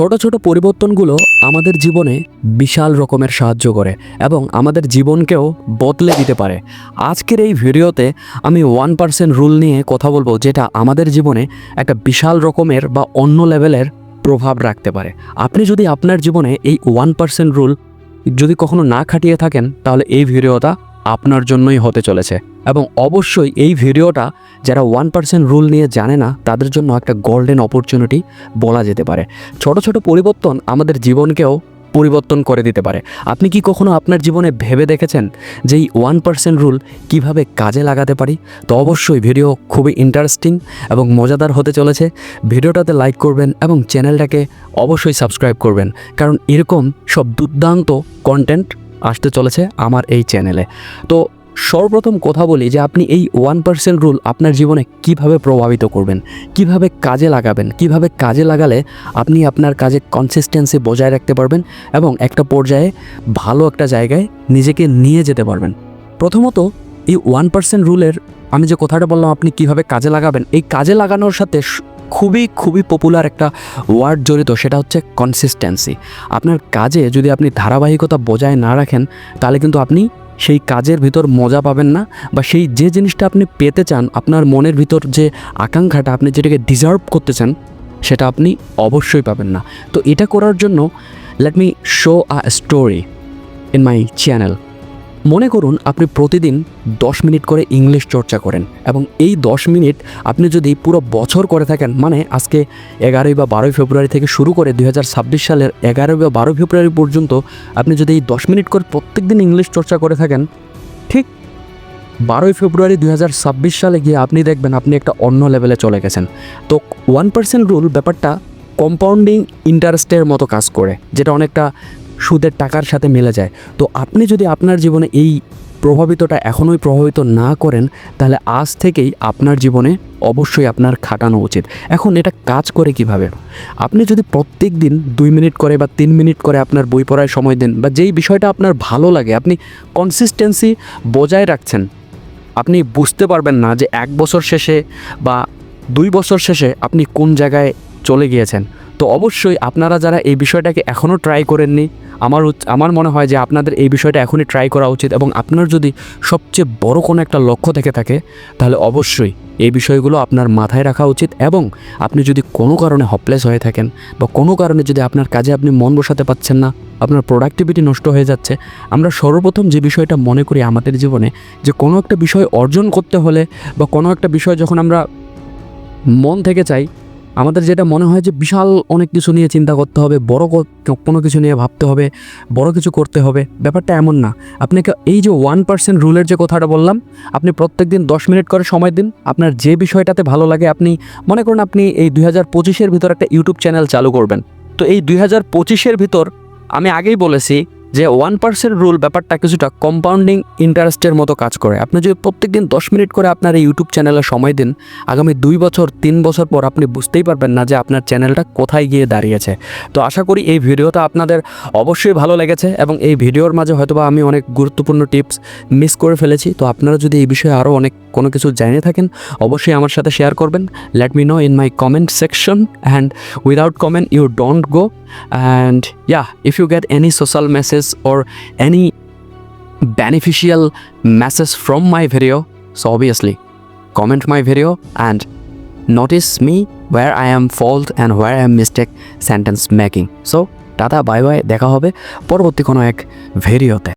ছোট ছোট পরিবর্তনগুলো আমাদের জীবনে বিশাল রকমের সাহায্য করে এবং আমাদের জীবনকেও বদলে দিতে পারে। আজকের এই ভিডিওতে আমি ওয়ান পার্সেন্ট রুল নিয়ে কথা বলব যেটা আমাদের জীবনে একটা বিশাল রকমের বা অন্য লেভেলের প্রভাব রাখতে পারে। আপনি যদি আপনার জীবনে এই ওয়ান পার্সেন্ট রুল যদি কখনো না খাটিয়ে থাকেন, তাহলে এই ভিডিওটা আপনার জন্যই হতে চলেছে। এবং অবশ্যই এই ভিডিওটা যারা ওয়ান পার্সেন্ট রুল নিয়ে জানে না, তাদের জন্য একটা গোল্ডেন অপরচুনিটি বলা যেতে পারে। ছোট ছোট পরিবর্তন আমাদের জীবনকেও পরিবর্তন করে দিতে পারে। আপনি কি কখনো আপনার জীবনে ভেবে দেখেছেন যে এই ওয়ান পার্সেন্ট রুল কীভাবে কাজে লাগাতে পারি? তো অবশ্যই ভিডিও খুবই ইন্টারেস্টিং এবং মজাদার হতে চলেছে। ভিডিওটাতে লাইক করবেন এবং চ্যানেলটাকে অবশ্যই সাবস্ক্রাইব করবেন। কারণ এরকম সব দুর্দান্ত কন্টেন্ট আসতে চলেছে আমার এই চ্যানেলে তো সর্বপ্রথম কথা বলি যে আপনি এই ওয়ান পার্সেন্ট রুল আপনার জীবনে কীভাবে প্রভাবিত করবেন, কীভাবে কাজে লাগাবেন, কীভাবে কাজে লাগালে আপনি আপনার কাজে কনসিস্টেন্সি বজায় রাখতে পারবেন এবং একটা পর্যায়ে ভালো একটা জায়গায় নিজেকে নিয়ে যেতে পারবেন। প্রথমত, এই ওয়ান পার্সেন্ট রুলের আমি যে কথাটা বললাম আপনি কীভাবে কাজে লাগাবেন, এই কাজে লাগানোর সাথে খুবই খুবই পপুলার একটা ওয়ার্ড জড়িত, সেটা হচ্ছে কনসিস্টেন্সি আপনার কাজে যদি আপনি ধারাবাহিকতা বজায় না রাখেন, তাহলে কিন্তু আপনি সেই কাজের ভিতর মজা পাবেন না বা সেই যে জিনিসটা আপনি পেতে চান, আপনার মনের ভিতর যে আকাঙ্ক্ষাটা আপনি যেটাকে ডিজার্ভ করতে চান, সেটা আপনি অবশ্যই পাবেন না। তো এটা করার জন্য let me show a story in my channel মনে করুন আপনি প্রতিদিন দশ মিনিট করে ইংলিশ চর্চা করেন এবং এই দশ মিনিট আপনি যদি পুরো বছর করে থাকেন মানে আজকে এগারোই বা বারোই ফেব্রুয়ারি থেকে শুরু করে দু হাজার ছাব্বিশ সালের এগারোই বা বারোই ফেব্রুয়ারি পর্যন্ত আপনি যদি এই দশ মিনিট করে প্রত্যেক দিন ইংলিশ চর্চা করে থাকেন, ঠিক বারোই ফেব্রুয়ারি দু হাজার ছাব্বিশ সালে গিয়ে আপনি দেখবেন আপনি একটা অন্য লেভেলে চলে গেছেন। তো ওয়ান পার্সেন্ট রুল ব্যাপারটা কম্পাউন্ডিং ইন্টারেস্টের মতো কাজ করে, যেটা অনেকটা সুদের টাকার সাথে মেলে যায়। তো আপনি যদি আপনার জীবনে এই প্রভাবিতটা এখনোই প্রভাবিত না করেন, তাহলে আজ থেকেই আপনার জীবনে অবশ্যই আপনার খাটানো উচিত। এখন এটা কাজ করে কীভাবে? আপনি যদি প্রত্যেক দিন দুই মিনিট করে বা তিন মিনিট করে আপনার বই পড়ায় সময় দেন বা যেই বিষয়টা আপনার ভালো লাগে, আপনি কনসিস্টেন্সি বজায় রাখছেন, আপনি বুঝতে পারবেন না যে এক বছর শেষে বা দুই বছর শেষে আপনি কোন জায়গায় চলে গিয়েছেন। তো অবশ্যই আপনারা যারা এই বিষয়টাকে এখনও ট্রাই করেননি আমার আমার মনে হয় যে আপনাদের এই বিষয়টা এখনই ট্রাই করা উচিত এবং আপনার যদি সবচেয়ে বড় কোনো একটা লক্ষ্য থেকে থাকে, তাহলে অবশ্যই এই বিষয়গুলো আপনার মাথায় রাখা উচিত এবং আপনি যদি কোনো কারণে হপলেস হয়ে থাকেন বা কোনো কারণে যদি আপনার কাজে আপনি মন বসাতে পাচ্ছেন না, আপনার প্রোডাক্টিভিটি নষ্ট হয়ে যাচ্ছে, আমরা সর্বপ্রথম যে বিষয়টা মনে করি আমাদের জীবনে, যে কোনো একটা বিষয় অর্জন করতে হলে বা কোনো একটা বিষয় যখন আমরা মন থেকে চাই আমাদের যেটা মনে হয় যে বিশাল অনেক কিছু নিয়ে চিন্তা করতে হবে, বড় কোনো কিছু নিয়ে ভাবতে হবে, বড় কিছু করতে হবে, ব্যাপারটা এমন না। আপনাকে এই যে ওয়ান পার্সেন্ট রুলের যে কথাটা বললাম, আপনি প্রত্যেক দিন দশ মিনিট করে সময় দিন, আপনার যে বিষয়টাতে ভালো লাগে আপনি, মনে করুন আপনি এই দুই হাজার পঁচিশের ভিতর একটা ইউটিউব চ্যানেল চালু করবেন। তো এই দুই হাজার পঁচিশের ভিতর আমি আগেই বলেছি যে ওয়ান পার্সেন্ট রুল ব্যাপারটা কিছুটা কম্পাউন্ডিং ইন্টারেস্টের মতো কাজ করে। আপনি যদি প্রত্যেক দিন দশ মিনিট করে আপনার এই ইউটিউব চ্যানেলে সময় দিন, আগামী দুই বছর, তিন বছর পর আপনি বুঝতেই পারবেন না যে আপনার চ্যানেলটা কোথায় গিয়ে দাঁড়িয়েছে। তো আশা করি এই ভিডিওটা আপনাদের অবশ্যই ভালো লেগেছে এবং এই ভিডিওর মাঝে হয়তোবা আমি অনেক গুরুত্বপূর্ণ টিপস মিস করে ফেলেছি। তো আপনারা যদি এই বিষয়ে আরও অনেক কোনো কিছু জেনে থাকেন, অবশ্যই আমার সাথে শেয়ার করবেন। Let me know in my comment section and without comment you don't go and yeah if you get any social message or any beneficial message from my video so obviously comment my video and notice me where i am fault and where i am mistake sentence making so tata bye bye দেখা হবে পরবর্তী কোনো এক ভিডিওতে